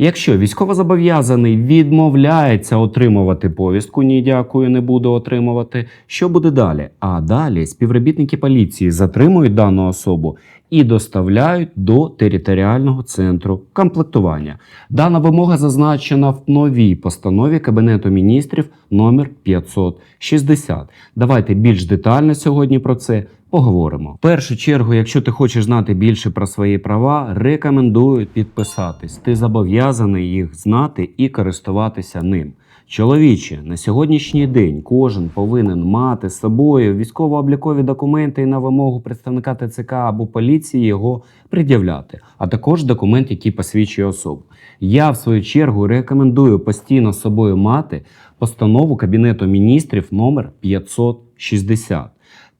Якщо військовозобов'язаний відмовляється отримувати повістку, ні, дякую, не буду отримувати. Що буде далі? А далі співробітники поліції затримують дану особу і доставляють до територіального центру комплектування. Дана вимога зазначена в новій постанові Кабінету міністрів номер 560. Давайте більш детально сьогодні про це поговоримо. В першу чергу, якщо ти хочеш знати більше про свої права, рекомендую підписатись. Ти зобов'язаний їх знати і користуватися ним. Чоловіче, на сьогоднішній день кожен повинен мати з собою військово-облікові документи і на вимогу представника ТЦК або поліції його пред'являти, а також документ, який посвідчує особу. Я, в свою чергу, рекомендую постійно з собою мати постанову Кабінету міністрів номер 560.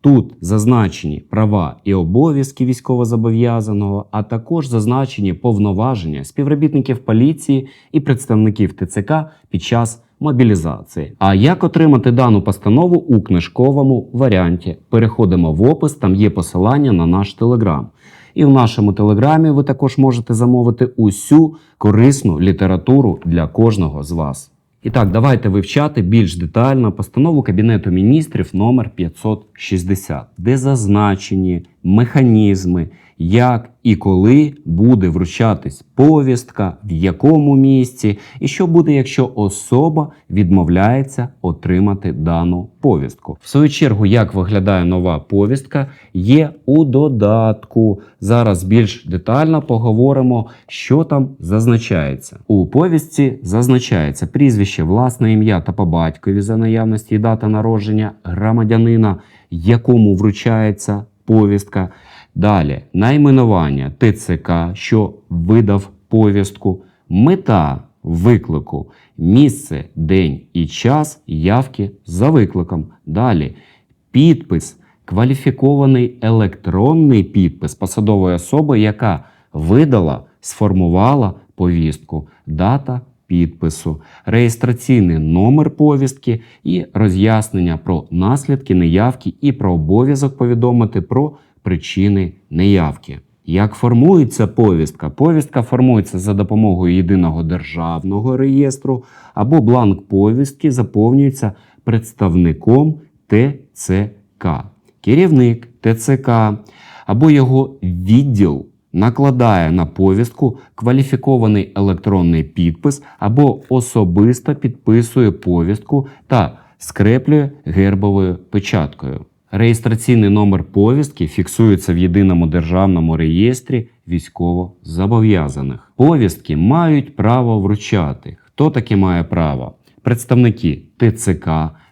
Тут зазначені права і обов'язки військовозобов'язаного, а також зазначені повноваження співробітників поліції і представників ТЦК під час мобілізації. А як отримати дану постанову у книжковому варіанті? Переходимо в опис, там є посилання на наш телеграм. І в нашому телеграмі ви також можете замовити усю корисну літературу для кожного з вас. І так, давайте вивчати більш детально постанову Кабінету міністрів номер 560, де зазначені механізми, як і коли буде вручатись повістка, в якому місці, і що буде, якщо особа відмовляється отримати дану повістку. В свою чергу, як виглядає нова повістка, є у додатку. Зараз більш детально поговоримо, що там зазначається. У повістці зазначається прізвище, власне ім'я та по батькові за наявності і дата народження громадянина, якому вручається повістка. Далі. Найменування ТЦК, що видав повістку, мета виклику, місце, день і час явки за викликом. Далі. Підпис, кваліфікований електронний підпис посадової особи, яка видала, сформувала повістку, дата підпису, реєстраційний номер повістки і роз'яснення про наслідки неявки і про обов'язок повідомити про причини неявки. Як формується повістка? Повістка формується за допомогою єдиного державного реєстру або бланк повістки заповнюється представником ТЦК. Керівник ТЦК або його відділ накладає на повістку кваліфікований електронний підпис або особисто підписує повістку та скреплює гербовою печаткою. Реєстраційний номер повістки фіксується в єдиному державному реєстрі військовозобов'язаних. Повістки мають право вручати. Хто таке має право? Представники ТЦК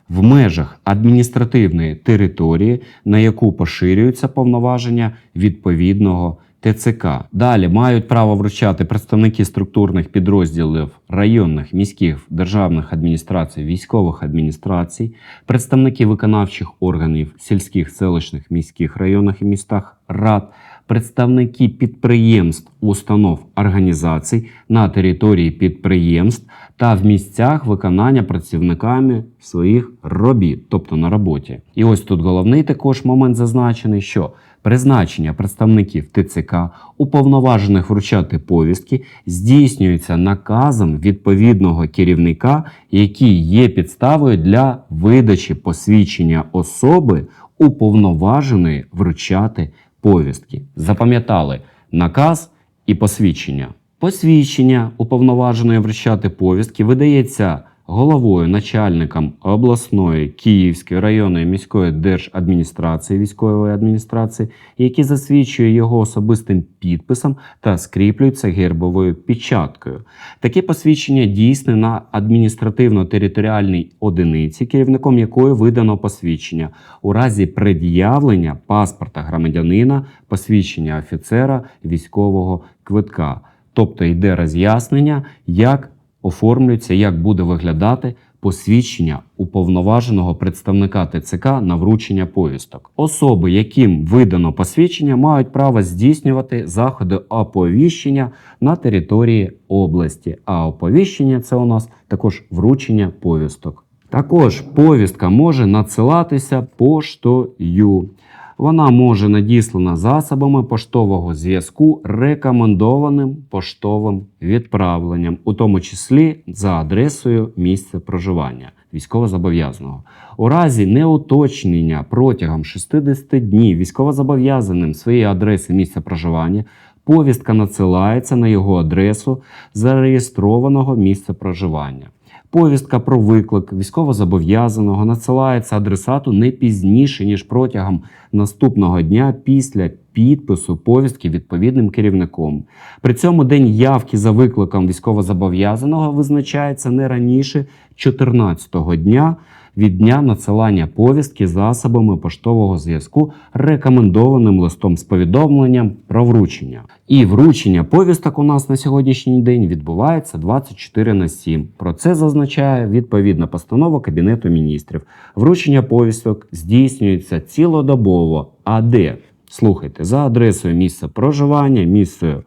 в межах адміністративної території, на яку поширюються повноваження відповідного ТЦК. Далі мають право вручати представники структурних підрозділів районних, міських державних адміністрацій, військових адміністрацій, представники виконавчих органів сільських, селищних, міських районах і містах рад, представники підприємств, установ, організацій на території підприємств та в місцях виконання працівниками своїх робіт, тобто на роботі. І ось тут головний також момент зазначений, що призначення представників ТЦК, уповноважених вручати повістки, здійснюється наказом відповідного керівника, який є підставою для видачі посвідчення особи, уповноваженої вручати повістки. Запам'ятали наказ і посвідчення. Посвідчення уповноваженої вручати повістки видається головою начальником обласної Київської районної міської держадміністрації військової адміністрації, який засвідчує його особистим підписом та скріплюється гербовою печаткою. Таке посвідчення дійсне на адміністративно-територіальній одиниці, керівником якої видано посвідчення у разі пред'явлення паспорта громадянина, посвідчення офіцера військового квитка. Тобто йде роз'яснення, як оформлюється, як буде виглядати посвідчення уповноваженого представника ТЦК на вручення повісток. Особи, яким видано посвідчення, мають право здійснювати заходи оповіщення на території області. А оповіщення це у нас також вручення повісток. Також повістка може надсилатися поштою. Вона може надіслана засобами поштового зв'язку рекомендованим поштовим відправленням, у тому числі за адресою місця проживання військовозобов'язаного. У разі неуточнення протягом 60 днів військовозобов'язаним своєї адреси місця проживання повістка надсилається на його адресу зареєстрованого місця проживання. Повістка про виклик військовозобов'язаного надсилається адресату не пізніше, ніж протягом наступного дня після підпису повістки відповідним керівником. При цьому день явки за викликом військовозобов'язаного визначається не раніше 14-го дня від дня надсилання повістки засобами поштового зв'язку рекомендованим листом з повідомленням про вручення. І вручення повісток у нас на сьогоднішній день відбувається 24 на 7. Про це зазначає відповідна постанова Кабінету міністрів. Вручення повісток здійснюється цілодобово. А де? Слухайте, за адресою місця проживання, місцею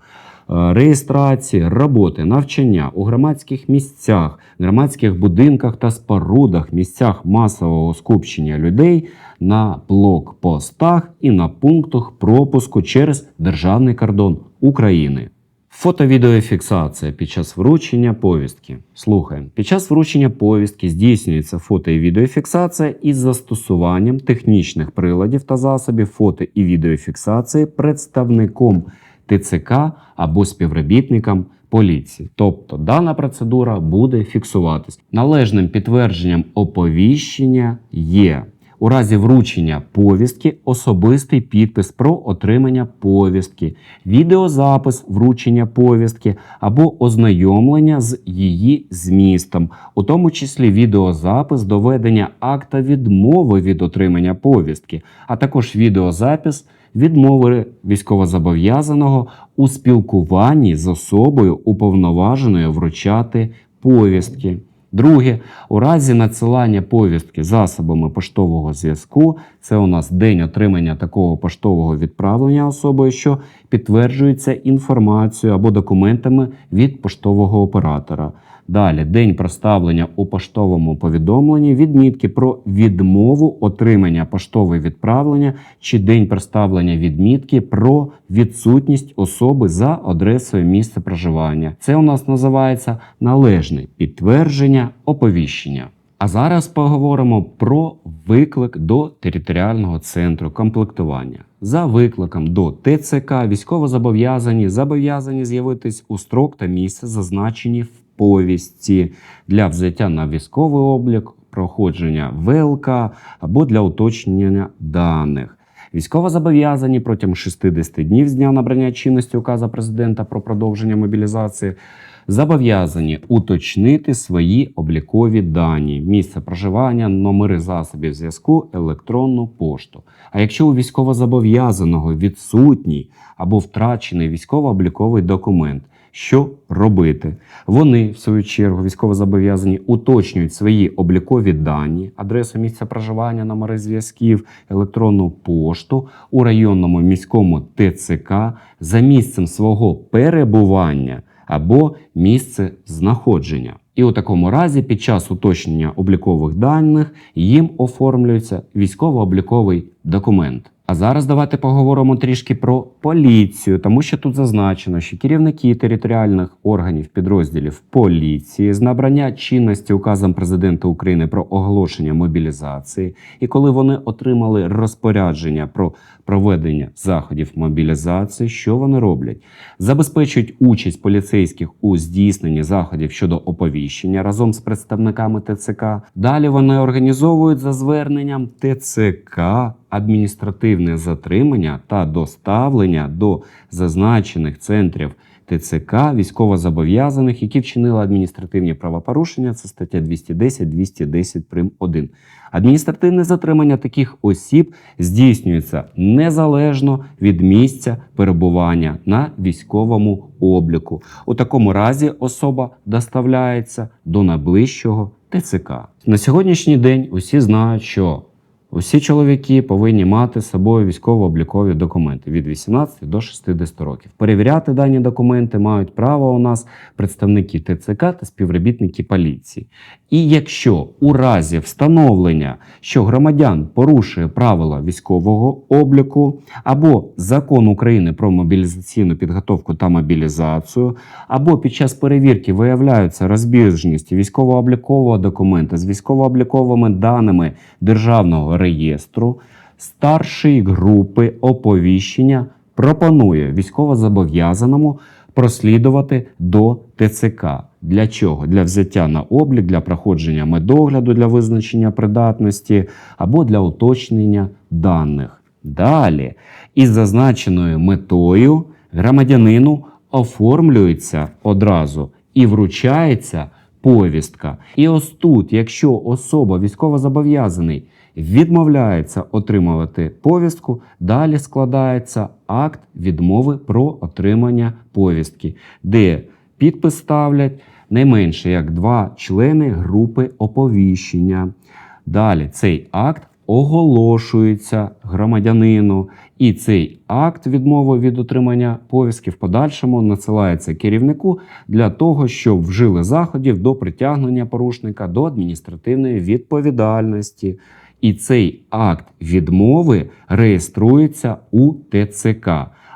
реєстрації, роботи, навчання у громадських місцях, громадських будинках та спорудах, місцях масового скупчення людей на блокпостах і на пунктах пропуску через державний кордон України. Фото-відеофіксація під час вручення повістки. Слухаємо. Під час вручення повістки здійснюється фото і відеофіксація із застосуванням технічних приладів та засобів фото і відеофіксації представником ТЦК або співробітникам поліції. Тобто дана процедура буде фіксуватись. Належним підтвердженням оповіщення є у разі вручення повістки особистий підпис про отримання повістки, відеозапис вручення повістки або ознайомлення з її змістом, у тому числі відеозапис доведення акта відмови від отримання повістки, а також відеозапис відмови військовозобов'язаного у спілкуванні з особою уповноваженою вручати повістки. Друге, у разі надсилання повістки засобами поштового зв'язку, це у нас день отримання такого поштового відправлення особою, що підтверджується інформацією або документами від поштового оператора. Далі день проставлення у поштовому повідомленні, відмітки про відмову отримання поштове відправлення чи день проставлення відмітки про відсутність особи за адресою місця проживання. Це у нас називається належне підтвердження оповіщення. А зараз поговоримо про виклик до територіального центру комплектування. За викликом до ТЦК військовозобов'язані зобов'язані з'явитись у строк та місце, зазначені в повістці для взяття на військовий облік, проходження ВЛК або для уточнення даних. Військовозобов'язані протягом 60 днів з дня набрання чинності указу президента про продовження мобілізації зобов'язані уточнити свої облікові дані, місце проживання, номери засобів зв'язку, електронну пошту. А якщо у військовозобов'язаного відсутній або втрачений військово-обліковий документ, що робити? Вони, в свою чергу, військовозобов'язані уточнюють свої облікові дані, адресу місця проживання, номери зв'язків, електронну пошту у районному міському ТЦК за місцем свого перебування або місце знаходження. І у такому разі, під час уточнення облікових даних їм оформлюється військово-обліковий документ. А зараз давайте поговоримо трішки про поліцію, тому що тут зазначено, що керівники територіальних органів підрозділів поліції з набрання чинності указом президента України про оголошення мобілізації, і коли вони отримали розпорядження про проведення заходів мобілізації, що вони роблять? Забезпечують участь поліцейських у здійсненні заходів щодо оповіщення разом з представниками ТЦК. Далі вони організовують за зверненням ТЦК адміністративне затримання та доставлення до зазначених центрів ТЦК військовозобов'язаних, які вчинили адміністративні правопорушення. Це стаття 210, 210 прим. 1. Адміністративне затримання таких осіб здійснюється незалежно від місця перебування на військовому обліку. У такому разі особа доставляється до найближчого ТЦК. На сьогоднішній день усі знають, що Усі чоловіки повинні мати з собою військово-облікові документи від 18 до 60 років. Перевіряти дані документи мають право у нас представники ТЦК та співробітники поліції. І якщо у разі встановлення, що громадян порушує правила військового обліку або закон України про мобілізаційну підготовку та мобілізацію, або під час перевірки виявляються розбіжності військово-облікового документа з військово-обліковими даними державного реєстру, старший групи оповіщення пропонує військовозобов'язаному прослідувати до ТЦК. Для чого? Для взяття на облік, для проходження медогляду для визначення придатності або для уточнення даних. Далі, із зазначеною метою громадянину оформлюється одразу і вручається повістка. І ось тут, якщо особа військовозобов'язаний відмовляється отримувати повістку, далі складається акт відмови про отримання повістки, де підпис ставлять не менше як два члени групи оповіщення. Далі цей акт оголошується громадянину, і цей акт відмови від отримання повістки в подальшому надсилається керівнику для того, щоб вжили заходів до притягнення порушника до адміністративної відповідальності. І цей акт відмови реєструється у ТЦК.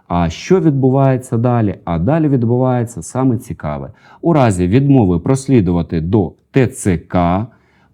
А що відбувається далі? А далі відбувається саме цікаве. У разі відмови прослідувати до ТЦК,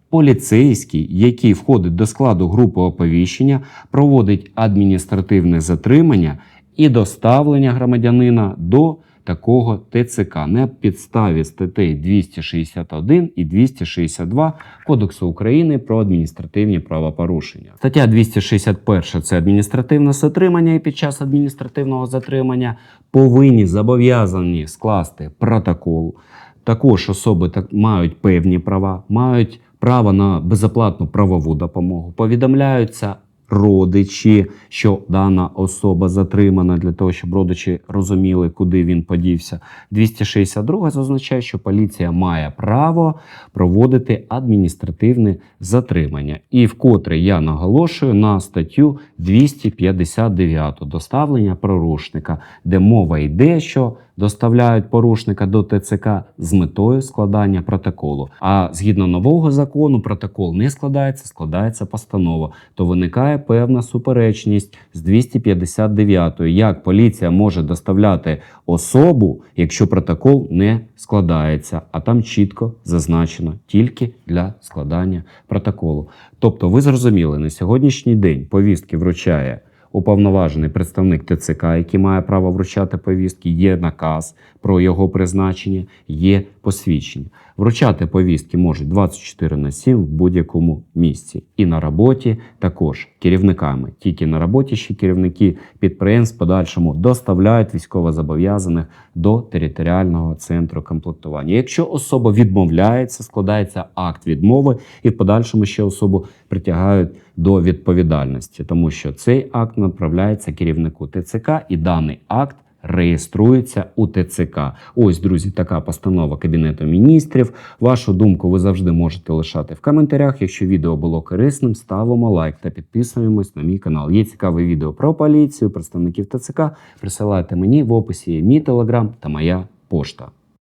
поліцейський, який входить до складу групи оповіщення, проводить адміністративне затримання і доставлення громадянина до такого ТЦК на підставі статей 261 і 262 Кодексу України про адміністративні правопорушення. Стаття 261 – це адміністративне затримання, і під час адміністративного затримання повинні зобов'язані скласти протокол. Також особи так мають певні права, мають право на безоплатну правову допомогу. Повідомляються родичі, що дана особа затримана для того, щоб родичі розуміли, куди він подівся. 262 зазначає, що поліція має право проводити адміністративне затримання. І вкотре я наголошую на статтю 259 доставлення порушника, де мова йде, що доставляють порушника до ТЦК з метою складання протоколу. А згідно нового закону, протокол не складається, складається постанова. То виникає певна суперечність з 259, як поліція може доставляти особу, якщо протокол не складається, а там чітко зазначено тільки для складання протоколу. Тобто, ви зрозуміли, на сьогоднішній день повістки вручає уповноважений представник ТЦК, який має право вручати повістки, є наказ про його призначення, є посвідчення. Вручати повістки можуть 24 на 7 в будь-якому місці. І на роботі також керівниками. Тільки на роботі ще керівники підприємств подальшому доставляють військовозобов'язаних до територіального центру комплектування. Якщо особа відмовляється, складається акт відмови, і в подальшому ще особу притягають до відповідальності, тому що цей акт направляється керівнику ТЦК, і даний акт реєструється у ТЦК. Ось, друзі, така постанова Кабінету міністрів. Вашу думку ви завжди можете лишати в коментарях. Якщо відео було корисним, ставимо лайк та підписуємось на мій канал. Є цікаве відео про поліцію, представників ТЦК. Присилайте мені в описі мій телеграм та моя пошта.